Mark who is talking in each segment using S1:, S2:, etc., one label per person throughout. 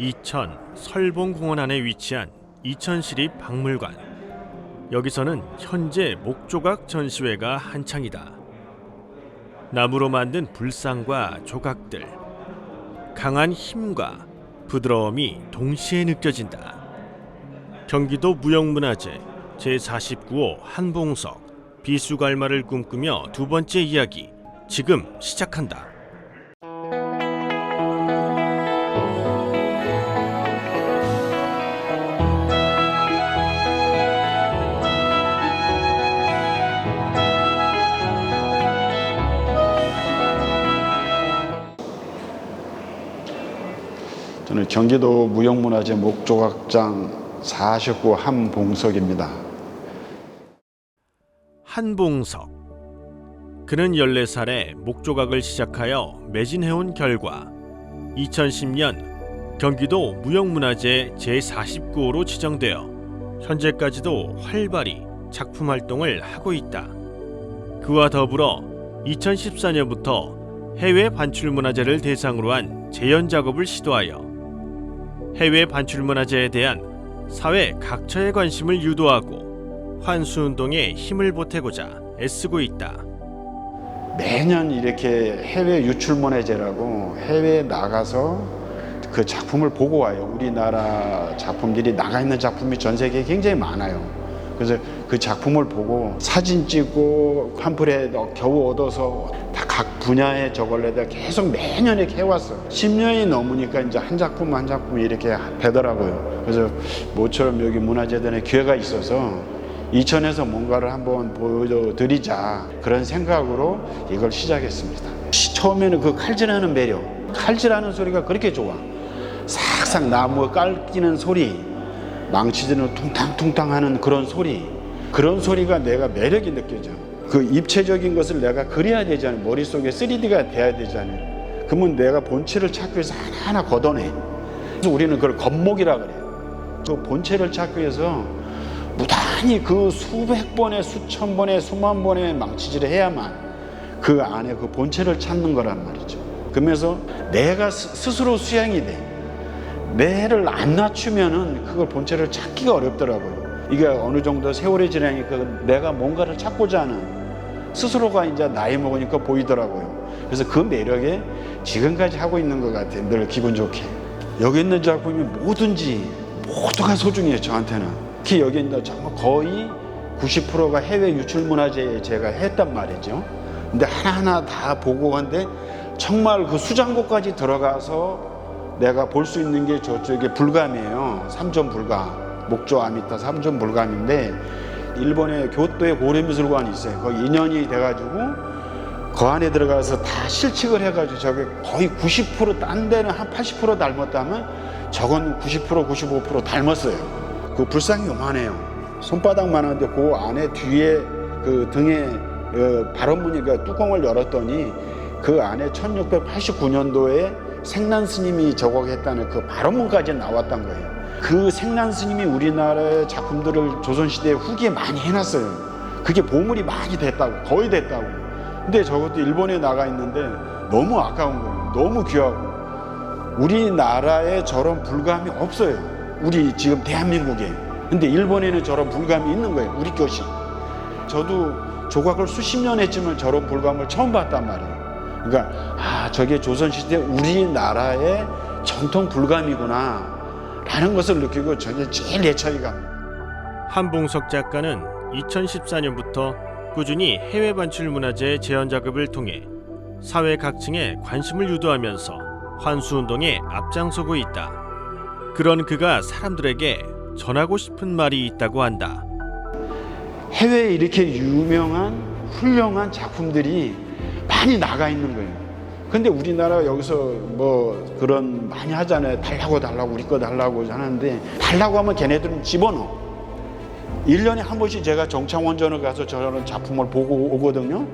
S1: 이천 설봉공원 안에 위치한 이천시립 박물관. 여기서는 현재 목조각 전시회가 한창이다. 나무로 만든 불상과 조각들, 강한 힘과 부드러움이 동시에 느껴진다. 경기도 무형문화재 제49호 한봉석 비수갈마를 꿈꾸며 두 번째 이야기 지금 시작한다.
S2: 저는 경기도 무형문화재 목조각장 49 한봉석입니다.
S1: 한봉석. 그는 14살에 목조각을 시작하여 매진해온 결과 2010년 경기도 무형문화재 제49호로 지정되어 현재까지도 활발히 작품 활동을 하고 있다. 그와 더불어 2014년부터 해외 반출문화재를 대상으로 한 재현 작업을 시도하여 해외 반출문화재에 대한 사회 각처의 관심을 유도하고 환수운동에 힘을 보태고자 애쓰고 있다.
S2: 매년 이렇게 해외 유출문화재라고 해외에 나가서 그 작품을 보고 와요. 우리나라 작품들이 나가 있는 작품이 전 세계에 굉장히 많아요. 그래서 그 작품을 보고 사진 찍고 팜플에 겨우 얻어서 다 각 분야의 저걸 내가 계속 매년 이렇게 해왔어. 10년이 넘으니까 이제 한 작품 한 작품 이렇게 되더라고요. 그래서 모처럼 여기 문화재단에 기회가 있어서 이천에서 뭔가를 한번 보여드리자 그런 생각으로 이걸 시작했습니다. 시- 처음에는 그 칼질하는 매력, 칼질하는 소리가 그렇게 좋아. 싹싹 나무에 깔기는 소리, 망치질은 퉁탕퉁탕 하는 그런 소리, 그런 소리가 내가 매력이 느껴져. 그 입체적인 것을 내가 그려야 되잖아요. 머릿속에 3D가 돼야 되잖아요. 그러면 내가 본체를 찾기 위해서 하나하나 걷어내. 그래서 우리는 그걸 겉목이라 그래요. 그 본체를 찾기 위해서 무단히 그 수백 번의 수천 번의 수만 번의 망치질을 해야만 그 안에 그 본체를 찾는 거란 말이죠. 그러면서 내가 스- 스스로 수양이 돼. 뇌를 안 낮추면은 그걸 본체를 찾기가 어렵더라고요. 이게 어느 정도 세월이 지나니까 내가 뭔가를 찾고자 하는 스스로가 이제 나이 먹으니까 보이더라고요. 그래서 그 매력에 지금까지 하고 있는 것 같아요. 늘 기분 좋게. 여기 있는 작품이 뭐든지 모두가 소중해요. 저한테는. 특히 여기 있는 정말 거의 90%가 해외 유출 문화재에 제가 했단 말이죠. 근데 하나하나 다 보고 한데 정말 그 수장고까지 들어가서 내가 볼 수 있는 게 저쪽에 불감이에요. 삼전 불감. 목조 아미타 삼전 불감인데 일본의 교토의 고래미술관이 있어요. 거기 2년이 돼가지고 그 안에 들어가서 다 실측을 해가지고 저게 거의 90%딴 데는 한 80% 닮았다면 저건 90% 95% 닮았어요. 그 불상이 요만해요. 손바닥만 한데 그 안에 뒤에 그 등에 어, 발원무늬가 뚜껑을 열었더니 그 안에 1689년도에 생난 스님이 저곡했다는 그 발원문까지 나왔던 거예요. 그 생난 스님이 우리나라의 작품들을 조선시대 후기에 많이 해놨어요. 그게 보물이 많이 됐다고, 거의 됐다고. 근데 저것도 일본에 나가 있는데 너무 아까운 거예요. 너무 귀하고. 우리나라에 저런 불감이 없어요. 우리 지금 대한민국에. 근데 일본에는 저런 불감이 있는 거예요. 우리 것이. 저도 조각을 수십 년 했지만 저런 불감을 처음 봤단 말이에요. 그러니까 아 저게 조선시대 우리나라의 전통 불감이구나 라는 것을 느끼고 저게 제일 애착이 갑니다.
S1: 한봉석 작가는 2014년부터 꾸준히 해외 반출 문화재 재현 작업을 통해 사회 각층에 관심을 유도하면서 환수 운동에 앞장서고 있다. 그런 그가 사람들에게 전하고 싶은 말이 있다고 한다.
S2: 해외에 이렇게 유명한 훌륭한 작품들이 많이 나가 있는 거예요. 근데 우리나라 여기서 뭐 그런 많이 하잖아요. 달라고 달라고 우리 거 달라고 하는데 달라고 하면 걔네들은 집어넣어. 일년에 한 번씩 제가 정창원전을 가서 저런 작품을 보고 오거든요.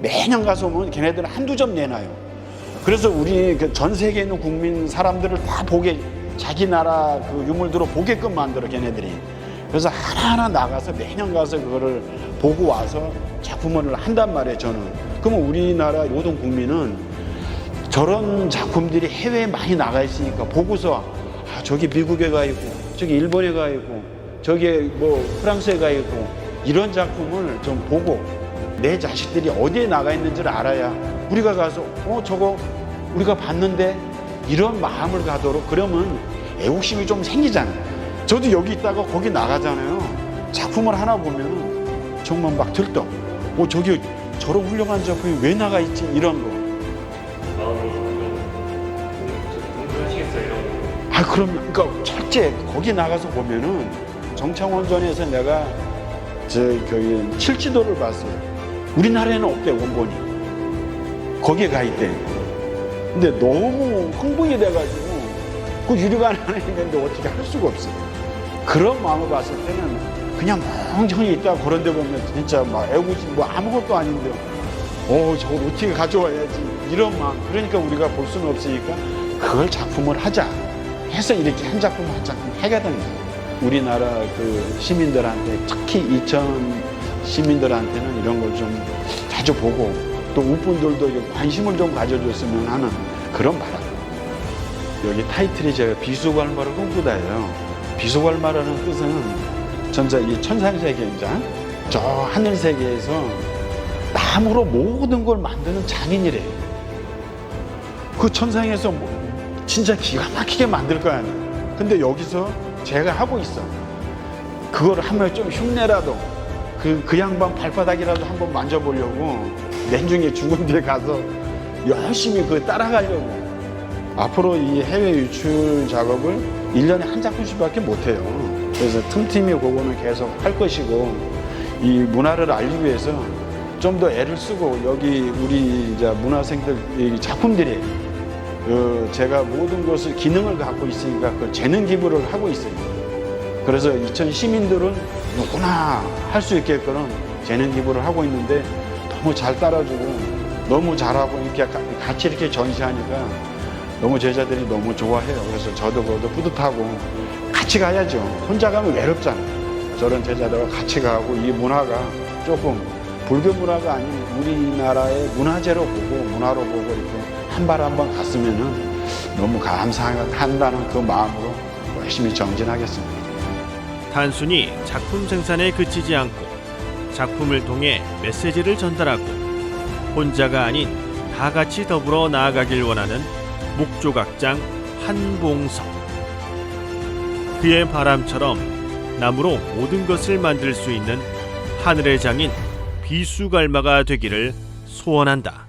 S2: 매년 가서 오면 걔네들은 한두 점 내놔요. 그래서 우리 그전 세계에 있는 국민 사람들을 다 보게 자기 나라 그 유물들을 보게끔 만들어 걔네들이. 그래서 하나하나 나가서 매년 가서 그거를 보고 와서 작품을 한단 말이에요 저는. 그러면 우리나라 모든 국민은 저런 작품들이 해외에 많이 나가 있으니까 보고서 아, 저기 미국에 가 있고 저기 일본에 가 있고 저기 뭐 프랑스에 가 있고 이런 작품을 좀 보고 내 자식들이 어디에 나가 있는지를 알아야 우리가 가서 어 저거 우리가 봤는데 이런 마음을 가도록 그러면 애국심이 좀 생기잖아요. 저도 여기 있다가 거기 나가잖아요. 작품을 하나 보면 정말 막 들떠. 어 저기 저런 훌륭한 작품이 왜 나가 있지 이런 거. 아 그럼 그러니까 첫째 거기 나가서 보면은 정창원전에서 내가 저 거기 칠지도를 봤어요. 우리나라에는 없대 원본이. 거기에 가 있대. 근데 너무 흥분이 돼가지고 그 유리관 안에 있는데 어떻게 할 수가 없어. 그런 마음을 봤을 때는 그냥 멍청히 있다 그런 데 보면 진짜 막 애국심 뭐 아무것도 아닌데. 어 저걸 어떻게 가져와야지. 이런 마음. 그러니까 우리가 볼 수는 없으니까 그걸 작품을 하자. 해서 이렇게 한 작품 한 작품 해야 된다 우리나라 그 시민들한테 특히 이천 시민들한테는 이런 걸 좀 자주 보고 또 우분들도 관심을 좀 가져줬으면 하는 그런 바람. 여기 타이틀이 제가 비수관마를 꿈꾸다예요. 비수관마라는 뜻은 전자 이 천상 세계이자 저 하늘 세계에서 나무로 모든 걸 만드는 장인이래요. 그 천상에서 뭐 진짜 기가 막히게 만들 거 아니에요. 근데 여기서 제가 하고 있어. 그걸 하면 좀 흉내라도 그, 그 양반 발바닥이라도 한번 만져보려고 내중에 죽은 뒤에 가서 열심히 그 따라가려고. 앞으로 이 해외 유출 작업을 일년에 한 작품씩밖에 못해요. 그래서 틈틈이 그거는 계속 할 것이고 이 문화를 알리기 위해서 좀 더 애를 쓰고 여기 우리 이제 문화생들 이 작품들이 어, 제가 모든 것을 기능을 갖고 있으니까 그 재능 기부를 하고 있어요. 그래서 이천 시민들은 누구나 할 수 있게끔 재능 기부를 하고 있는데 너무 잘 따라주고 너무 잘하고 이렇게 가- 같이 이렇게 전시하니까 너무 제자들이 너무 좋아해요. 그래서 저도 그것도 뿌듯하고 같이 가야죠. 혼자 가면 외롭잖아요. 저런 제자들과 같이 가고 이 문화가 조금 불교 문화가 아닌 우리나라의 문화재로 보고 문화로 보고 이렇게 한 발 한 번 갔으면은 너무 감사한다는 그 마음으로 열심히 정진하겠습니다.
S1: 단순히 작품 생산에 그치지 않고 작품을 통해 메시지를 전달하고 혼자가 아닌 다 같이 더불어 나아가길 원하는 목조각장 한봉석. 그의 바람처럼 나무로 모든 것을 만들 수 있는 하늘의 장인 비수갈마가 되기를 소원한다.